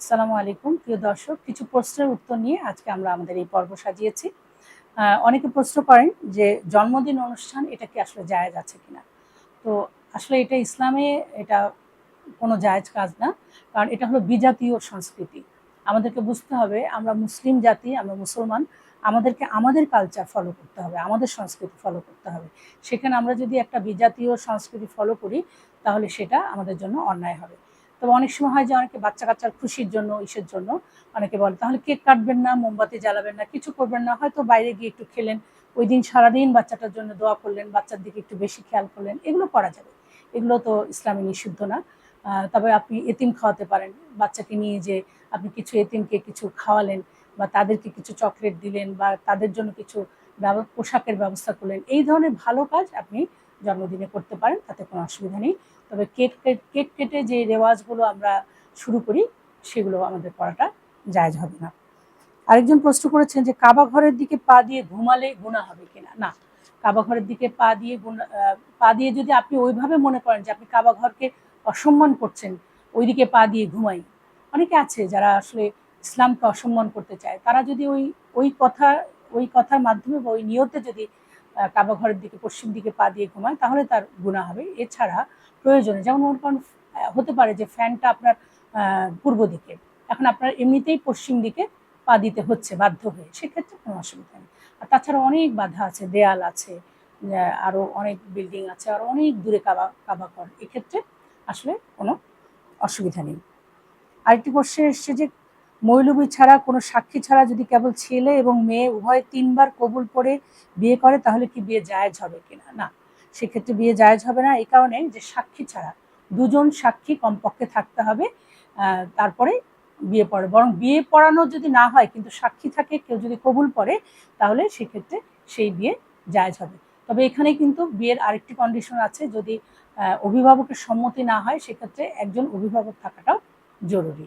আসসালামু আলাইকুম, প্রিয় দর্শক। কিছু প্রশ্নের উত্তর নিয়ে আজকে আমরা আমাদের এই পর্ব সাজিয়েছি। অনেকে প্রশ্ন করেন যে, জন্মদিন অনুষ্ঠান, এটা কি আসলে জায়েজ আছে কিনা? তো আসলে এটা ইসলামে এটা কোনো জায়েজ কাজ না, কারণ এটা হলো বিজাতীয় সংস্কৃতি। আমাদেরকে বুঝতে হবে, আমরা মুসলিম জাতি, আমরা মুসলমান, আমাদেরকে আমাদের কালচার ফলো করতে হবে, আমাদের সংস্কৃতি ফলো করতে হবে। সেখানে আমরা যদি একটা বিজাতীয় সংস্কৃতি ফলো করি, তাহলে সেটা আমাদের জন্য অন্যায় হবে। তবে অনেক সময় হয় যে অনেকে বাচ্চা কাচ্চার খুশির জন্য, ইসের জন্য অনেকে বলে, তাহলে কেক কাটবেন না, মোমবাতি জ্বালাবেন না, কিছু করবেন না। হয়তো বাইরে গিয়ে একটু খেলেন, ওই দিন সারাদিন বাচ্চাটার জন্য দোয়া করলেন, বাচ্চার দিকে একটু বেশি খেয়াল করলেন, এগুলো করা যাবে। এগুলো তো ইসলামে নিষিদ্ধ না। তবে আপনি এতিম খাওয়াতে পারেন। বাচ্চাকে নিয়ে যে আপনি কিছু এতিমকে কিছু খাওয়ালেন বা তাদেরকে কিছু চকলেট দিলেন বা তাদের জন্য কিছু পোশাকের ব্যবস্থা করলেন, এই ধরনের ভালো কাজ আপনি জন্মদিনে করতে পারেন, তাতে কোনো অসুবিধা নেই। তবে কেক কেক কেটে যে রেওয়াজগুলো আমরা শুরু করি, সেগুলো আমাদের করাটা জায়জ হবে না। আরেকজন প্রশ্ন করেছেন যে, কাবা ঘরের দিকে পা দিয়ে ঘুমালে গুণা হবে কিনা? না, কাবা ঘরের দিকে পা দিয়ে গুণা- পা দিয়ে যদি আপনি ওইভাবে মনে করেন যে, আপনি কাবা ঘরকে অসম্মান করছেন, ওইদিকে পা দিয়ে ঘুমাই। অনেকে আছে যারা আসলে ইসলামকে অসম্মান করতে চায়। তারা যদি ওই ওই কথা, ওই কথার মাধ্যমে বা ওই নিয়তে যদি কাবা ঘরের দিকে, পশ্চিম দিকে পা দিয়ে ঘুমায়, তাহলে তার গুণা হবে। এছাড়া প্রয়োজনে, যেমন মনে করেন হতে পারে যে ফ্যানটা আপনার পূর্ব দিকে, এখন আপনার এমনিতেই পশ্চিম দিকে পা দিতে হচ্ছে, বাধ্য হয়ে, সেক্ষেত্রে কোনো অসুবিধা নেই। আর তাছাড়া অনেক বাধা আছে, দেয়াল আছে আরও অনেক বিল্ডিং আছে, আর অনেক দূরে কাবা কাবা ঘর, এক্ষেত্রে আসলে কোনো অসুবিধা নেই। আরেকটি প্রশ্ন এসছে যে মৌলবী ছাড়া, কোনো সাক্ষী ছাড়া যদি কেবল ছেলে এবং মেয়ে উভয় তিনবার কবুল করে বিয়ে করে, তাহলে কি বিয়ে জায়েজ হবে কিনা না? সেক্ষেত্রে বিয়ে জায়েজ হবে না। এই কারণে যে সাক্ষী ছাড়া, দুজন সাক্ষী কমপক্ষে থাকতে হবে তারপরে বিয়ে পড়ে। বরং বিয়ে পড়ানো যদি না হয়, কিন্তু সাক্ষী থাকে, কেউ যদি কবুল পড়ে তাহলে সেক্ষেত্রে সেই বিয়ে জায়েজ হবে। তবে এখানে কিন্তু বিয়ের আরেকটি কন্ডিশন আছে। যদি অভিভাবকের সম্মতি না হয়, সেক্ষেত্রে একজন অভিভাবক থাকাটাও জরুরি।